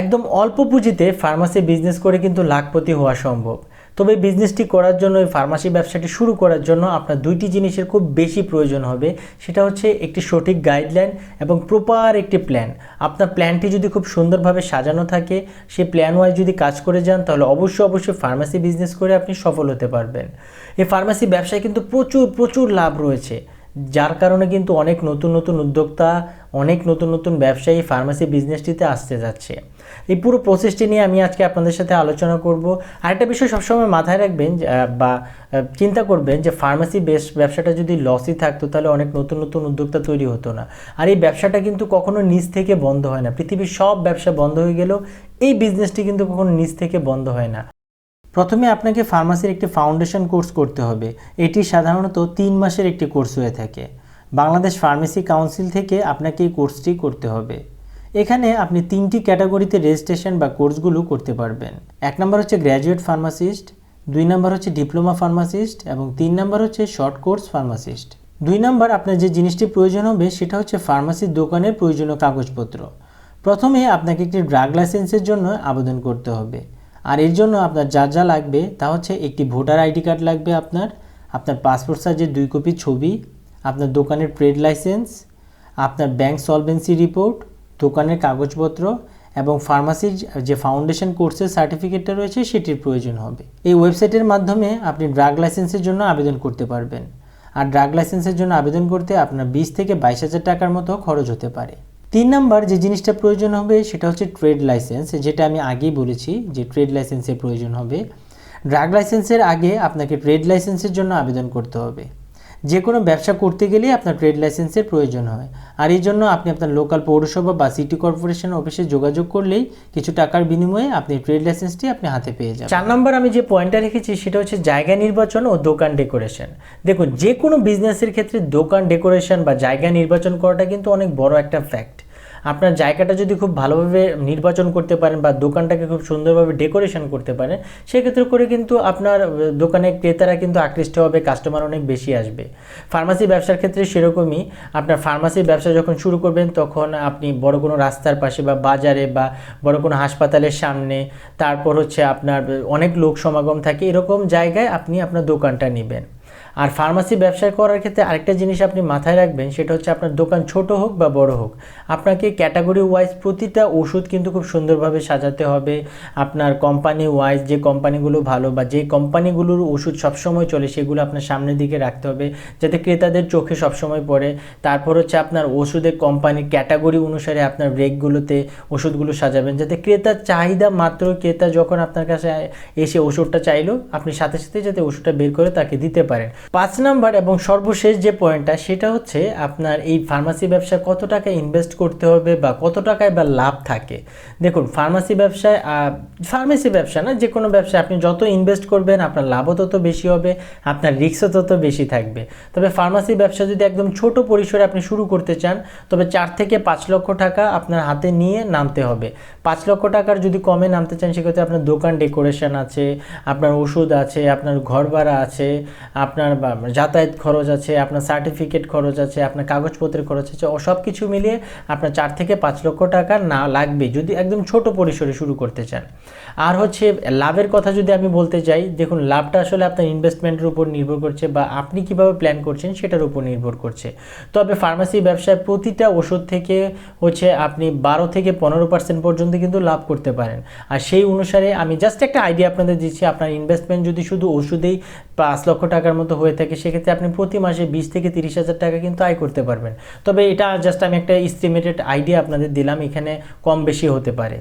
একদম অল্প পুঁজিতে pharmacy business করে কিন্তু লাখপতি হওয়া সম্ভব। তবে বিজনেসটি করার জন্য এই ফার্মাসি ব্যবসাটি শুরু করার জন্য আপনার দুইটি জিনিসের খুব বেশি প্রয়োজন হবে। সেটা হচ্ছে একটি সঠিক গাইডলাইন এবং প্রপার একটি প্ল্যান আপনার প্ল্যানটি যদি খুব সুন্দরভাবে সাজানো থাকে সেই প্ল্যান ওয়াইজ যদি কাজ করে যান, তাহলে অবশ্যই অবশ্যই ফার্মাসি বিজনেস করে আপনি সফল হতে পারবেন। এই ফার্মাসি ব্যবসায় কিন্তু প্রচুর প্রচুর লাভ রয়েছে। যার কারণে কিন্তু অনেক নতুন নতুন উদ্যোক্তা, অনেক নতুন নতুন ব্যবসায়ী ফার্মাসি বিজনেসটিতে আসতে যাচ্ছে। এই পুরো প্রসেসটি নিয়ে আমি আজকে আপনাদের সাথে আলোচনা করব। আরেকটা বিষয় সবসময় মাথায় রাখবেন বা চিন্তা করবেন যে ফার্মাসি বেস ব্যবসাটা যদি লসই থাকতো তাহলে অনেক নতুন নতুন উদ্যোক্তা তৈরি হতো না। আর এই ব্যবসাটা কিন্তু কখনো নিজ থেকে বন্ধ হয় না। পৃথিবীর সব ব্যবসা বন্ধ হয়ে গেলেও এই বিজনেসটি কিন্তু কখনো নিজ থেকে বন্ধ হয় না। প্রথমে আপনাকে ফার্মাসির একটি ফাউন্ডেশন কোর্স করতে হবে। এটি সাধারণত তিন মাসের একটি কোর্স হয়ে থাকে। বাংলাদেশ ফার্মেসি কাউন্সিল থেকে আপনাকে এই কোর্সটি করতে হবে। এখানে আপনি তিনটি ক্যাটাগরিতে রেজিস্ট্রেশন বা কোর্সগুলো করতে পারবেন। এক নম্বর হচ্ছে গ্র্যাজুয়েট ফার্মাসিস্ট দুই নম্বর হচ্ছে ডিপ্লোমা ফার্মাসিস্ট এবং তিন নম্বর হচ্ছে শর্ট কোর্স ফার্মাসিস্ট দুই নম্বর আপনার যে জিনিসটি প্রয়োজন হবে সেটা হচ্ছে ফার্মাসির দোকানের প্রয়োজনীয় কাগজপত্র। প্রথমে আপনাকে একটি ড্রাগ লাইসেন্সের জন্য আবেদন করতে হবে। আর এর জন্য আপনার যা যা লাগবে তা হচ্ছে একটি ভোটার আইডি কার্ড লাগবে আপনার আপনার পাসপোর্ট সাইজের দুই কপি ছবি, আপনার দোকানের ট্রেড লাইসেন্স, আপনার ব্যাংক সলভেন্সি রিপোর্ট, দোকানের কাগজপত্র এবং ফার্মাসির যে ফাউন্ডেশন কোর্সের সার্টিফিকেটটা রয়েছে সেটির প্রয়োজন হবে। এই ওয়েবসাইটের মাধ্যমে আপনি ড্রাগ লাইসেন্সের জন্য আবেদন করতে পারবেন। আর ড্রাগ লাইসেন্সের জন্য আবেদন করতে আপনার বিশ থেকে বাইশ হাজার টাকার মতো খরচ হতে পারে। তিন নাম্বার যে জিনিসটা প্রয়োজন হবে সেটা হচ্ছে ট্রেড লাইসেন্স, যেটা আমি আগেই বলেছি যে ট্রেড লাইসেন্সের প্রয়োজন হবে। ড্রাগ লাইসেন্সের আগে আপনাকে ট্রেড লাইসেন্সের জন্য আবেদন করতে হবে। যে কোনো ব্যবসা করতে গেলে আপনার ট্রেড লাইসেন্সের প্রয়োজন হয়। আর এই জন্য আপনি আপনার লোকাল পৌরসভা বা সিটি কর্পোরেশন অফিসে যোগাযোগ করলেই কিছু টাকার বিনিময়ে আপনি ট্রেড লাইসেন্সটি আপনি হাতে পেয়ে যাবেন। চার নম্বর আমি যে পয়েন্টটা রেখেছি, সেটা হচ্ছে জায়গা নির্বাচন ও দোকান ডেকোরেশন দেখুন যে কোনো বিজনেসের ক্ষেত্রে দোকান ডেকোরেশন বা জায়গা নির্বাচন করাটা কিন্তু অনেক বড় একটা ফ্যাক্ট আপনার জায়গাটা যদি খুব ভালোভাবে নির্বাচন করতে পারেন বা দোকানটাকে খুব সুন্দরভাবে ডেকোরেশন করতে পারেন, সেক্ষেত্রে করে কিন্তু আপনার দোকানে ক্রেতারা কিন্তু আকৃষ্ট হবে, কাস্টমার অনেক বেশি আসবে। ফার্মাসি ব্যবসার ক্ষেত্রে সেরকমই, আপনার ফার্মাসি ব্যবসা যখন শুরু করবেন, তখন আপনি বড় কোনো রাস্তার পাশে বা বাজারে বা বড় কোনো হাসপাতালের সামনে, তারপর হচ্ছে আপনার অনেক লোক সমাগম থাকে, এরকম জায়গায় আপনি আপনার দোকানটা নেবেন। আর ফার্মাসি ব্যবসা করার ক্ষেত্রে আরেকটা জিনিস আপনি মাথায় রাখবেন, সেটা হচ্ছে আপনার দোকান ছোট হোক বা বড় হোক। আপনাকে ক্যাটাগরি ওয়াইজ প্রতিটা ওষুধ কিন্তু খুব সুন্দরভাবে সাজাতে হবে। আপনার কোম্পানি ওয়াইজ যে কোম্পানিগুলো ভালো বা যে কোম্পানিগুলোর ওষুধ সবসময় চলে, সেগুলো আপনার সামনের দিকে রাখতে হবে, যাতে ক্রেতাদের চোখে সবসময় পড়ে। তারপর হচ্ছে আপনার ওষুধের কোম্পানির ক্যাটাগরি অনুসারে আপনার রেকগুলোতে ওষুধগুলো সাজাবেন, যাতে ক্রেতার চাহিদা মাত্র, ক্রেতা যখন আপনার কাছে এসে ওষুধটা চাইলো, আপনি সাথে সাথে যাতে ওষুধটা বের করে তাকে দিতে পারেন। পাঁচ নাম্বার এবং সর্বশেষ যে পয়েন্টটা, সেটা হচ্ছে আপনার এই ফার্মাসি ব্যবসায় কত টাকা ইনভেস্ট করতে হবে বা কত টাকায় বা লাভ থাকে। দেখুন, ফার্মাসি ব্যবসায় ফার্মেসি ব্যবসা না, যে কোনো ব্যবসায় আপনি যত ইনভেস্ট করবেন, আপনার লাভও তত বেশি হবে, আপনার রিস্কও তত বেশি থাকবে। তবে ফার্মাসি ব্যবসা যদি একদম ছোট পরিসরে আপনি শুরু করতে চান, তবে চার থেকে পাঁচ লক্ষ টাকা আপনার হাতে নিয়ে নামতে হবে। পাঁচ লক্ষ টাকার যদি কমে নামতে চান, সেক্ষেত্রে আপনার দোকান ডেকোরেশন আছে, আপনার ওষুধ আছে, আপনার ঘর ভাড়া আছে, আপনার বা যাতায়াত খরচ আছে, আপনার সার্টিফিকেট খরচ আছে, আপনার কাগজপত্রের খরচ আছে, ও সব কিছু মিলিয়ে আপনার চার থেকে পাঁচ লক্ষ টাকা না লাগবে যদি একদম ছোট পরিসরে শুরু করতে চান। আর হচ্ছে, লাভের কথা যদি আমি বলতে চাই দেখুন লাভটা আসলে আপনার ইনভেস্টমেন্টের উপর নির্ভর করছে বা আপনি কীভাবে প্ল্যান করছেন সেটার উপর নির্ভর করছে। তবে ফার্মাসি ব্যবসায় প্রতিটা ওষুধ থেকে হচ্ছে আপনি বারো থেকে পনেরো পার্সেন্ট পর্যন্ত কিন্তু লাভ করতে পারেন। আর সেই অনুসারে আমি জাস্ট একটা আইডিয়া আপনাদের দিচ্ছি, আপনার ইনভেস্টমেন্ট যদি শুধু ওষুধেই পাঁচ লক্ষ টাকার মতো হয়ে থাকে, সেক্ষেত্রে আপনি প্রতি মাসে বিশ থেকে তিরিশ হাজার টাকা কিন্তু আয় করতে পারবেন। তবে এটা জাস্ট আমি একটা ইস্টিমেটেড আইডিয়া আপনাদের দিলাম, এখানে কম বেশি হতে পারে।